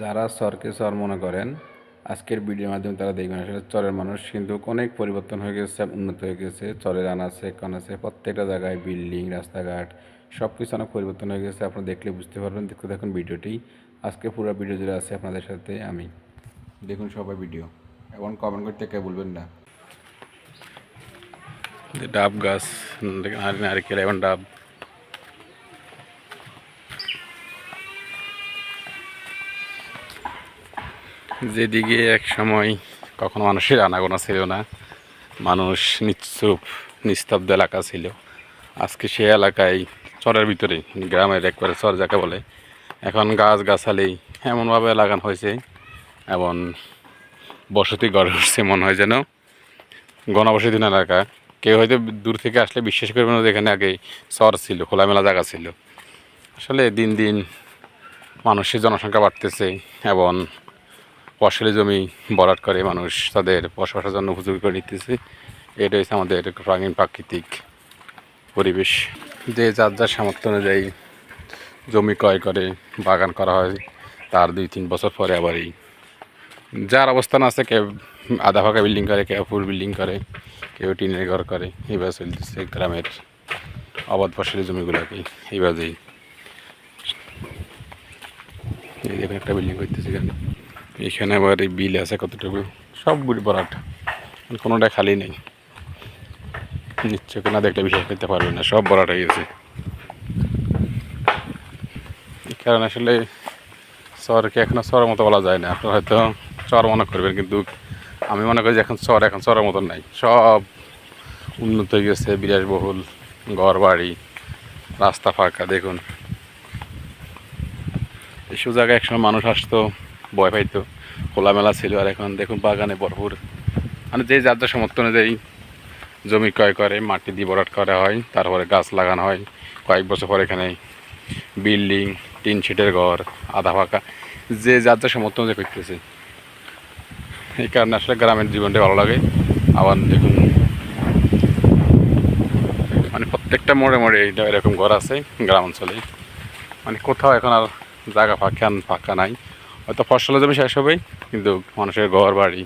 যারা চরকে চর মনে করেন, আজকের ভিডিওর মাধ্যমে তারা দেখবেন আসলে চরের মানুষ কিন্তু অনেক পরিবর্তন হয়ে গেছে, উন্নত হয়ে গেছে। চরের আনাচে কানাচে প্রত্যেকটা জায়গায় বিল্ডিং, রাস্তাঘাট সব কিছু অনেক পরিবর্তন হয়ে গেছে। আপনারা দেখলে বুঝতে পারবেন, দেখতে দেখুন ভিডিওটি। আজকে পুরো ভিডিও জুড়ে আছে আপনাদের সাথে আমি। দেখুন সবাই ভিডিও। এবং কমেন্ট করতে কে বলবেন না। ডাব গাছ নারকেল এবং ডাব। যেদিকে এক সময় কখনো মানুষের আনাগোনা ছিল না, মানুষ নিশ্চুপ নিস্তব্ধ এলাকা ছিল। আজকে সে এলাকায় চরের ভিতরে, গ্রামের একবারে চর যাকে বলে, এখন গাছ গাছালি এমনভাবে লাগানো হয়েছে এবং বসতি গড়ে উঠছে মনে হয় যেন। গণবসতি এলাকা। কেউ হয়তো দূর থেকে আসলে বিশ্বাস করবে না যে এখানে আগে চর ছিল, খোলামেলা জায়গা ছিল। আসলে দিন দিন মানুষের জনসংখ্যা বাড়তেছে এবং ফসলি জমি বরাট করে মানুষ তাদের বসবাসের জন্য উপযোগী করে নিতেছে। এটা হচ্ছে আমাদের প্রাণীন প্রাকৃতিক পরিবেশ। যে যার যার সামর্থ্য অনুযায়ী জমি ক্রয় করে, বাগান করা হয়, তার দুই তিন বছর পরে আবার এই যার অবস্থান আছে, কেউ আধা ফাঁকা বিল্ডিং করে, কেউ ফুল বিল্ডিং করে, কেউ টিনের ঘর করে, এইভাবে চলতেছে গ্রামের অবাধ ফসলি জমিগুলোকে এইভাবেই। এই দেখুন একটা বিল্ডিং করতেছে এখানে। এখানে আবার এই বিল আছে কতটুকু? সব বুড়ি ভরাট। কোনোটা খালি নেই। নিশ্চয় না দেখলে বিশ্বাস করতে পারবেন না, সব ভরাট হয়ে গেছে। কারণ আসলে চরকে এখনও চরের মতো বলা যায় না। আপনারা হয়তো চর মনে করবেন, কিন্তু আমি মনে করি যে এখন চর এখন চরের মতন নাই। সব উন্নত হয়ে গেছে, বিলাসবহুল ঘর বাড়ি রাস্তা ফাঁকা, দেখুন। এসব জায়গায় একসময় মানুষ আসতো ভয় পাইতো। খোলামেলা ছিল আর এখন দেখুন বাগানে ভরপুর। মানে যে যার যার সমর্থ অনুযায়ী জমি ক্রয় করে, মাটি দিয়ে ভরাট করা হয়, তারপরে গাছ লাগানো হয়। কয়েক বছর পর এখানে বিল্ডিং, টিন শিটের ঘর, আধা ফাঁকা, যে যার যার সমর্থ অনুযায়ী করতেছে। এই কারণে আসলে গ্রামের জীবনটা ভালো লাগে। আবার দেখুন মানে প্রত্যেকটা মোড়ে মোড়ে এরকম ঘর আছে গ্রাম অঞ্চলে। মানে কোথাও এখন আর জায়গা ফাঁকা ফাঁকা নাই। হয়তো ফসলের জমি শেষ হবেই, কিন্তু মানুষের ঘর বাড়ি,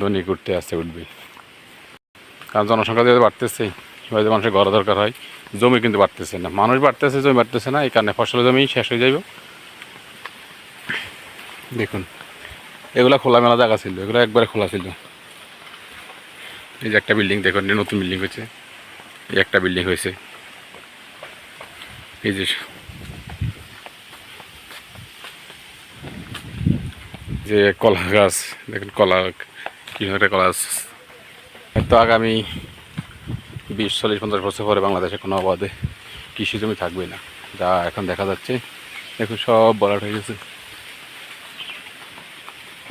ধনী করতে আসতে উঠবে। কারণ জনসংখ্যা যেহেতু বাড়তেছে হয়তো মানুষের ঘর দরকার হয়, জমি কিন্তু বাড়তেছে না। মানুষ বাড়তেছে, জমি বাড়তেছে না, এই কারণে ফসলের জমি শেষ হয়ে যাবে দেখুন, এগুলা খোলামেলা জায়গা ছিল, এগুলো একবারে খোলা ছিল। এই যে একটা বিল্ডিং, দেখুন নতুন বিল্ডিং হয়েছে। এই একটা বিল্ডিং হয়েছে। এই যে যে কলা গাছ, দেখুন কলা কি একটা কলা গাছ। হয়তো আগামী বিশ, চল্লিশ, পঞ্চাশ বছর পরে বাংলাদেশে কোনো অবাধে কৃষি জমি থাকবে না। যা এখন দেখা যাচ্ছে, দেখুন সব বলাট হয়ে গেছে।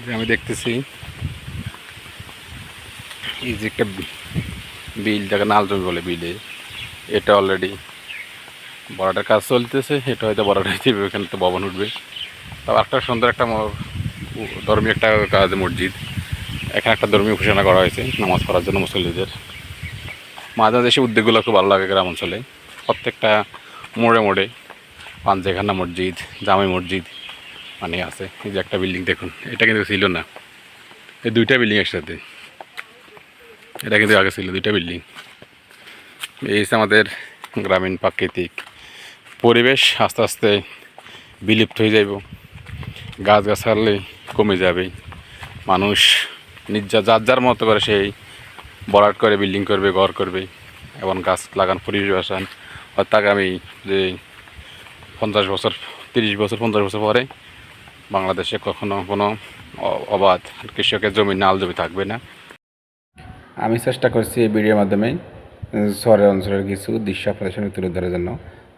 যে আমি দেখতেছি, এই যে একটা বিল, যাকে নাল জমি বলে বিলে, এটা অলরেডি বড়াটার কাজ চলতেছে, এটা হয়তো বড়াটা হইতে ওখানে তো ভবন উঠবে। তারপর একটা সুন্দর একটা ধর্মীয় একটা কাজ মসজিদ। এখানে একটা ধর্মীয় ঘোষণা করা হয়েছে, নামাজ পড়ার জন্য মুসল্লিদের মাঝে মাঝে উদ্যোগগুলো খুব ভালো লাগে গ্রাম অঞ্চলে। প্রত্যেকটা মোড়ে মোড়ে পাঞ্জেখানা মসজিদ জামাই মসজিদ মানে আছে। এই যে একটা বিল্ডিং দেখুন, এটা কিন্তু ছিল না। এই দুইটা বিল্ডিং একসাথে। এটা কিন্তু আগে ছিল, দুইটা বিল্ডিং। এই আমাদের গ্রামীণ প্রাকৃতিক পরিবেশ। আস্তে আস্তে বিলুপ্ত হয়ে যাইব। গাছ কমে যাবে। মানুষ নিজ যার যার মতো করে সেই বরাট করে বিল্ডিং করবে, ঘর করবে, এবং গাছ লাগান, পরিবেশ বাসান হয়তো আগামী যে পঞ্চাশ বছর, তিরিশ বছর, পঞ্চাশ বছর পরে বাংলাদেশে কখনো কোনো অবাধ কৃষকের জমি, নাল জমি থাকবে না। আমি চেষ্টা করছি এই ভিডিওর মাধ্যমে শহরের অঞ্চলের কিছু দৃশ্য আপনাদের সামনে তুলে ধরার জন্য।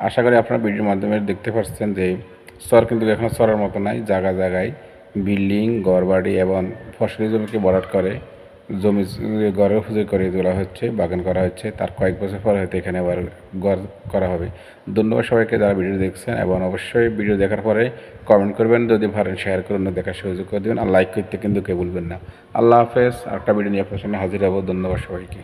আশা করি আপনারা ভিডিওর মাধ্যমে দেখতে পাচ্ছেন যে শহর কিন্তু এখন শহরের মতো নাই, জায়গা জায়গায় বিল্ডিং, ঘরবাড়ি এবং ফসলি জমিকে ভরাট করে জমি ঘরের উপযোগ করে তোলা হচ্ছে, বাগান করা হচ্ছে। তার কয়েক বছর পর হয়তো এখানে আবার ঘর করা হবে। ধন্যবাদ সবাইকে যারা ভিডিও দেখছেন এবং অবশ্যই ভিডিও দেখার পরে কমেন্ট করবেন। যদি পারেন শেয়ার করুন দেখার সুযোগ করে দেবেন। আর লাইক করতে কিন্তু কেউ ভুলবেন না। আল্লাহ হাফেজ। একটা ভিডিও নিয়ে আপনার সামনে হাজির হব। ধন্যবাদ সবাইকে।